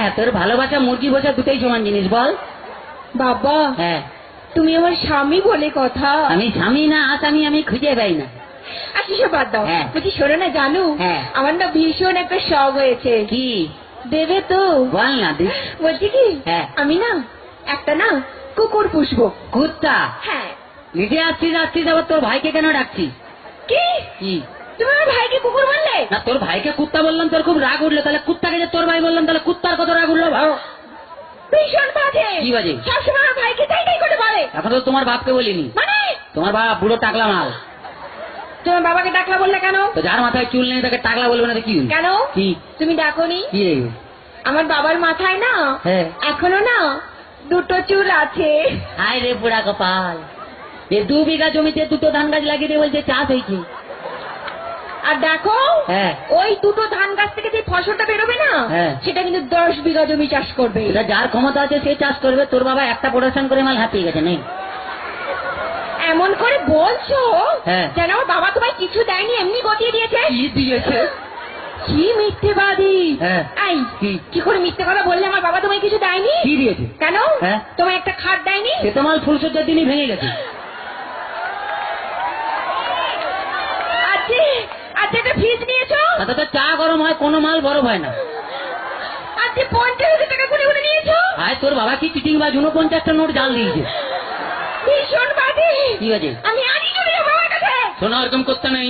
হ্যাঁ তোর ভালোবাসা মুরগি বসা দুটোই সমান জিনিস বল। বাবা হ্যাঁ। তুমি আমার স্বামী বলে কথা। আমি স্বামী না আসামি আমি খুঁজে পাই না। আর কিসব বাদ দাও। হ্যাঁ। বলছি শোনো না জানু? হ্যাঁ। আমার না ভীষণ একটা শখ হয়েছে। কি? দেবে তো? বল না বলছি কি? হ্যাঁ। আমি না একটা না কুকুর পুষবো। কুত্তা? হ্যাঁ। নিজে আসছিস আসছিস আবার তোর ভাইকে কেন ডাকছিস? কি? কি? তুমি আমার ভাইকে কুকুর বললে? না তোর ভাইকে কুত্তা বললাম তোর খুব রাগ উঠল। তাহলে কুত্তাকে যে তোর ভাই বললাম তাহলে কুত্তার কত রাগ উঠল ভাও ভীষণ বাজে। কি বাজে? সবসময় আমার ভাইকে তাই তাই করে বলে। এখন তো তোমার বাপকে বলিনি। মানে? তোমার বাপ বুড়ো টাকলা মাল। তোমার বাবাকে ডাকলা বললে কেন? তো যার মাথায় চুল নেই তাকে টাকলা বলবে না কি কেন? কি? তুমি ডাকোনি? কি আমার বাবার মাথায় না হ্যাঁ। এখনও না দুটো চুল আছে। হায় রে বুড়া কপাল এ দু বিঘা জমিতে দুটো ধান গাছ লাগিয়ে দিয়ে বলছে চাষ হয়েছে। আর দেখো হ্যাঁ। ওই দুটো ধান গাছ থেকে যে ফসলটা বেরোবে না হ্যাঁ। সেটা কিন্তু দশ বিঘা জমি চাষ করবে। যার ক্ষমতা আছে সে চাষ করবে। তোর বাবা একটা প্রোডাকশন করে মাল হাঁপিয়ে গেছে নেই? এমন করে বলছো হ্যাঁ। যেন আমার বাবা তোমায় কিছু দেয়নি এমনি গতিয়ে দিয়েছে? কি দিয়েছে? কি মিথ্যেবাদী? হ্যাঁ। কি? করে মিথ্যে কথা বললে আমার বাবা তোমায় কিছু দেয়নি? কি দিয়েছে? কেন। তোমায় একটা খাট দেয়নি? সে তো মাল ফুলসজ্জার দিনই ভেঙে গেছে। একটা নিয়েছো? তো চা গরম হয় কোনো মাল বরফ হয় না। আজকে পঞ্চাশ হাজার টাকা করে করে নিয়েছো? আয় তোর বাবা কি চিটিং বা উনপঞ্চাশটা নোট জাল দিয়েছে। ভীষণ বাজে। কি আছে আমি আনি চলে যাব বাবার কাছে। শোনা ওরকম করতে নেই।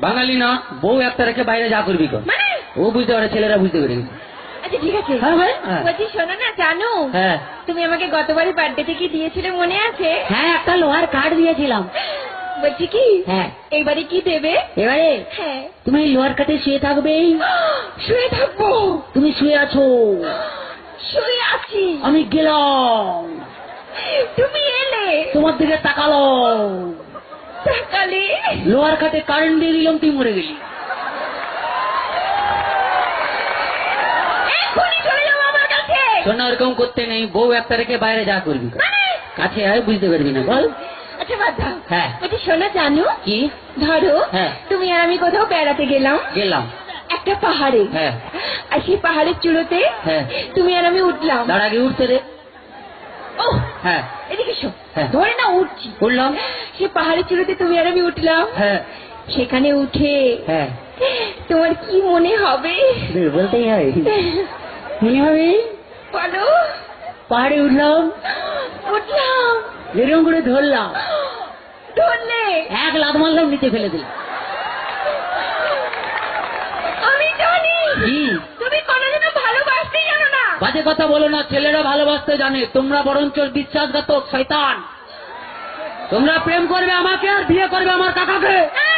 বাঙালি না বউ একটা রেখে বাইরে যা করবি কর। মানে? ও বুঝতে পারে ছেলেরা বুঝতে পেরে আচ্ছা ঠিক আছে। হ্যাঁ ভাই হ্যাঁ। বলছি শোনো না জানো? হ্যাঁ। তুমি আমাকে গতবারই বার্থডেতে কি দিয়েছিলে মনে আছে? হ্যাঁ একটা লোহার কাঠ দিয়েছিলাম। বলছি কি? হ্যাঁ। এইবারে কি দেবে? এবারে? হ্যাঁ। তুমি লোহার কাঠে শুয়ে থাকবে। শুয়ে থাকব। তুমি শুয়ে আছো। শুয়ে আছি। আমি গেলাম। তুমি এলে। তোমার দিকে তাকালো। সকালে লোহার কারেন্ট দিয়ে দিলাম তুই মরে গেলি। শোনা ওরকম করতে নেই। বউ একটা রেখে বাইরে যা করবি। মানে? কাছে আয় বুঝতে পারবি না বল। আচ্ছা দাও হ্যাঁ। বলছি শোনো জানো কি? ধরো হ্যাঁ। তুমি আর আমি কোথাও বেড়াতে গেলাম। গেলাম। একটা পাহাড়ে। হ্যাঁ। আর সেই পাহাড়ের চূড়োতে হ্যাঁ। তুমি আর আমি উঠলাম। তার আগে উঠতে রে ও হ্যাঁ। এদিকে শো। ধরে না উঠছি। উঠলাম। সে পাহাড়ের চূড়োতে তুমি আর আমি উঠলাম। হ্যাঁ। সেখানে উঠে হ্যাঁ। তোমার কি মনে হবে? বলতেই হয়। মনে হবে? বলো। পাহাড়ে উঠলাম। উঠলাম। এরকম করে ধরলাম। ধরলে এক লাদ মারলাম নিচে ফেলে দিলাম। আমি জানি। তুমি কোনোদিনও ভালোবাসতেই জানো না। বাজে কথা বলো না ছেলেরা ভালোবাসতে জানে। তোমরা বরঞ্চ বিশ্বাসঘাতক শৈতান তোমরা প্রেম করবে আমাকে আর বিয়ে করবে আমার কাকাকে। এই,